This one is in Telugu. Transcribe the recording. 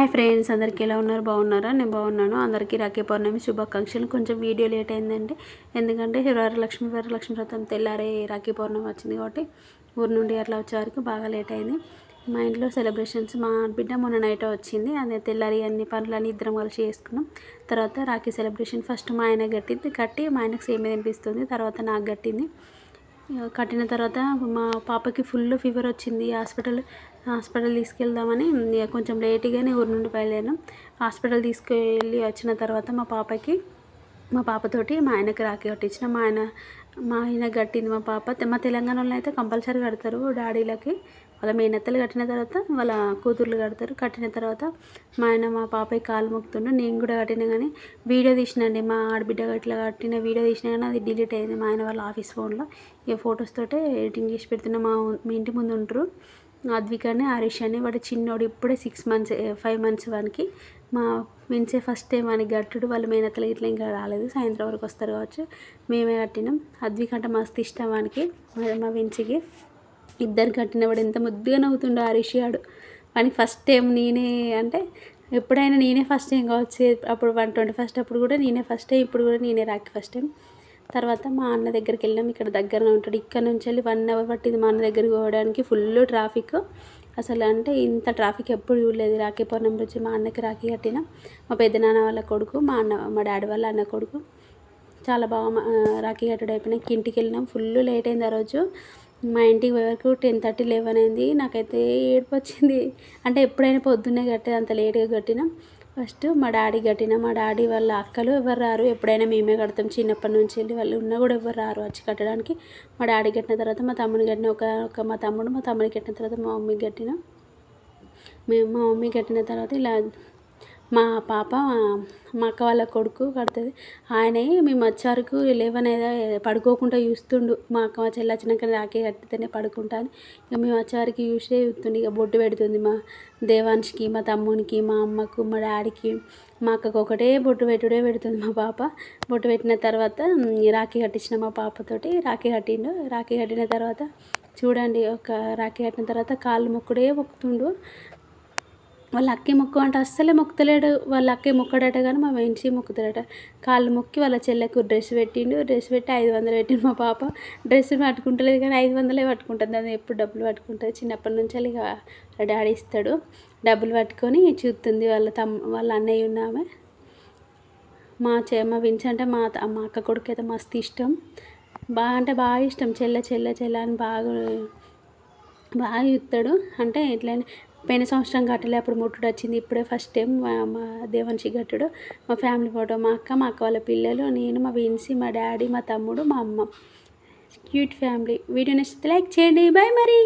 హాయ్ ఫ్రెండ్స్ అందరికీ ఎలా ఉన్నారు? బాగున్నారా? నేను బాగున్నాను. అందరికీ రాఖీ పౌర్ణమి శుభాకాంక్షలు. కొంచెం వీడియో లేట్ అయిందండి. ఎందుకంటే వరలక్ష్మి వరలక్ష్మి వ్రతం తెల్లారే రాఖీ పౌర్ణమి వచ్చింది కాబట్టి ఊరు నుండి అట్లా వచ్చే వరకు బాగా లేట్ అయింది. మా ఇంట్లో సెలబ్రేషన్స్ మా బిడ్డ మొన్న నైట్ వచ్చింది. అదే తెల్లారి అన్ని పనులన్నీ ఇద్దరం కలిసి చేసుకున్నాం. తర్వాత రాఖీ సెలబ్రేషన్ ఫస్ట్ మా ఆయన కట్టింది. కట్టి మా ఆయనకు సేమ్ తినిపిస్తుంది. తర్వాత నాకు కట్టింది. కట్టిన తర్వాత మా పాపకి ఫుల్ ఫీవర్ వచ్చింది. హాస్పిటల్ హాస్పిటల్ తీసుకెళ్దామని కొంచెం లేట్గానే ఊరి నుండి బయలుదేరాను. హాస్పిటల్ తీసుకెళ్ళి వచ్చిన తర్వాత మా పాపకి మా పాపతోటి మా ఆయనకి రాఖీ కట్టించిన. మా ఆయన మా ఆయన కట్టింది మా పాప. మా తెలంగాణలో అయితే కంపల్సరీ కడతారు డాడీలకి. వాళ్ళ మేనత్తలు కట్టిన తర్వాత వాళ్ళ కూతుర్లు కడతారు. కట్టిన తర్వాత మా ఆయన మా పాపయ్య కాలు మొక్కుతుండే. నేను కూడా కట్టిన కానీ వీడియో తీసినండి. మా ఆడబిడ్డ ఇట్లా కట్టిన వీడియో తీసినా కానీ అది డిలీట్ అయింది. మా ఆయన వాళ్ళ ఆఫీస్ ఫోన్లో ఈ ఫొటోస్ తోటే ఎడిటింగ్ చేసి పెడుతున్న. మా మీ ఇంటి ముందు ఉంటారు. అద్విక్ అని హరీష్ అని వాడు చిన్నోడు ఇప్పుడే సిక్స్ మంత్స్ ఫైవ్ మంత్స్ వానికి. మా మించే ఫస్ట్ టైం అని గట్టుడు వాళ్ళు మేనత్తలు ఇట్లా ఇంకా రాలేదు. సాయంత్రం వరకు వస్తారు కావచ్చు. మేమే కట్టినాం. అద్విక్ అంటే మస్తు ఇష్టం వానికి. మా విన్సికి ఇద్దరు కట్టినప్పుడు ఎంత ముద్దుగా నవ్వుతుండో హరీష్ గాడు. వానికి ఫస్ట్ టైం నేనే అంటే ఎప్పుడైనా నేనే ఫస్ట్ టైం కావచ్చు. అప్పుడు వన్ ట్వంటీ ఫస్ట్ అప్పుడు కూడా నేనే ఫస్ట్ టైం ఇప్పుడు కూడా నేనే రాకి ఫస్ట్ టైం తర్వాత మా అన్న దగ్గరికి వెళ్ళాం ఇక్కడ దగ్గరనే ఉంటాడు. ఇక్కడ నుంచి వెళ్ళి వన్ అవర్ పట్టింది మా అన్న దగ్గరికి పోవడానికి. ఫుల్ ట్రాఫిక్ అసలు అంటే ఇంత ట్రాఫిక్ ఎప్పుడు చూడలేదు. రాఖీ పౌర్ణమి నుంచి మా అన్నకి రాఖీ కట్టిన. మా పెద్దనాన్న వాళ్ళ కొడుకు మా అన్న మా డాడీ వాళ్ళ అన్న కొడుకు. చాలా బాగా రాఖీ కట్టడం అయిపోయినాక ఇంటికి వెళ్ళినాం. ఫుల్ లేట్ అయింది ఆ రోజు. మా ఇంటికి వరకు టెన్ థర్టీ లెవెన్ అయింది నాకైతే ఏడుపు వచ్చింది అంటే ఎప్పుడైనా పొద్దున్నే కట్టేది అంత లేట్గా కట్టినాం. ఫస్ట్ మా డాడీ కట్టిన. మా డాడీ వాళ్ళ అక్కలు ఎవరు రారు. ఎప్పుడైనా మేమే కడతాం. చిన్నప్పటి నుంచి వెళ్ళి వాళ్ళు ఉన్నా కూడా ఎవరు రారు వచ్చి కట్టడానికి. మా డాడీ కట్టిన తర్వాత మా తమ్ముని కట్టిన ఒక ఒక మా తమ్ముడు మా తమ్ముడికి కట్టిన తర్వాత మా మమ్మీకి కట్టిన. మేము మా మమ్మీ కట్టిన తర్వాత ఇలా మా పాప మా అక్క వాళ్ళ కొడుకు కడుతుంది. ఆయన మేము వచ్చారుకు లేవన్ ఏదో పడుకోకుండా చూస్తుండు. మా అక్క చెల్లి వచ్చినాక రాకే కట్టితేనే పడుకుంటాను ఇక మేము వచ్చేవారికి చూసే చూస్తుండే. ఇక బొట్టు పెడుతుంది మా దేవాన్షికి మా తమ్మునికి మా అమ్మకు మా డాడీకి. మా అక్కకు ఒకటే బొట్టు పెట్టుడే పెడుతుంది మా పాప. బొట్టు పెట్టిన తర్వాత రాఖీ కట్టించిన మా పాపతోటి రాఖీ కట్టిండు. రాఖీ కట్టిన తర్వాత చూడండి ఒక రాఖీ కట్టిన తర్వాత కాళ్ళు మొక్కుడే మొక్కుతుండు. వాళ్ళ అక్కే మొక్కు అంటే అస్సలే మొక్కుతలేడు. వాళ్ళ అక్కే మొక్కడట కానీ మా వెంచి మొక్కుతాడట కాళ్ళు మొక్కి వాళ్ళ చెల్లెకు డ్రెస్ పెట్టిండు. డ్రెస్ పెట్టి ఐదు వందలు పెట్టిండు మా పాప. డ్రెస్ పట్టుకుంటలేదు కానీ ఐదు వందలే పట్టుకుంటుంది. అది ఎప్పుడు డబ్బులు పట్టుకుంటుంది? చిన్నప్పటి నుంచి ఇక డాడీ ఇస్తాడు. డబ్బులు పట్టుకొని చూస్తుంది వాళ్ళ తమ్ వాళ్ళ అన్నయ్య ఉన్నామే మా చె మా వించి అంటే మా మా అక్క కొడుకు అయితే మస్తు ఇష్టం. బాగా అంటే బాగా ఇష్టం. చెల్ల చెల్ల చెల్ల అని బాగా బాగా చూస్తాడు. అంటే ఎట్లయినా పోయిన సంవత్సరం కట్టలే అప్పుడు ముట్టుడు వచ్చింది. ఇప్పుడే ఫస్ట్ టైం మా దేవంశి గట్టుడు మా ఫ్యామిలీ ఫోటో మా అక్క మా అక్క వాళ్ళ పిల్లలు నేను మా విన్సీ మా డాడీ మా తమ్ముడు మా అమ్మ. క్యూట్ ఫ్యామిలీ వీడియో నచ్చితే లైక్ చేయండి. బాయ్ మరి.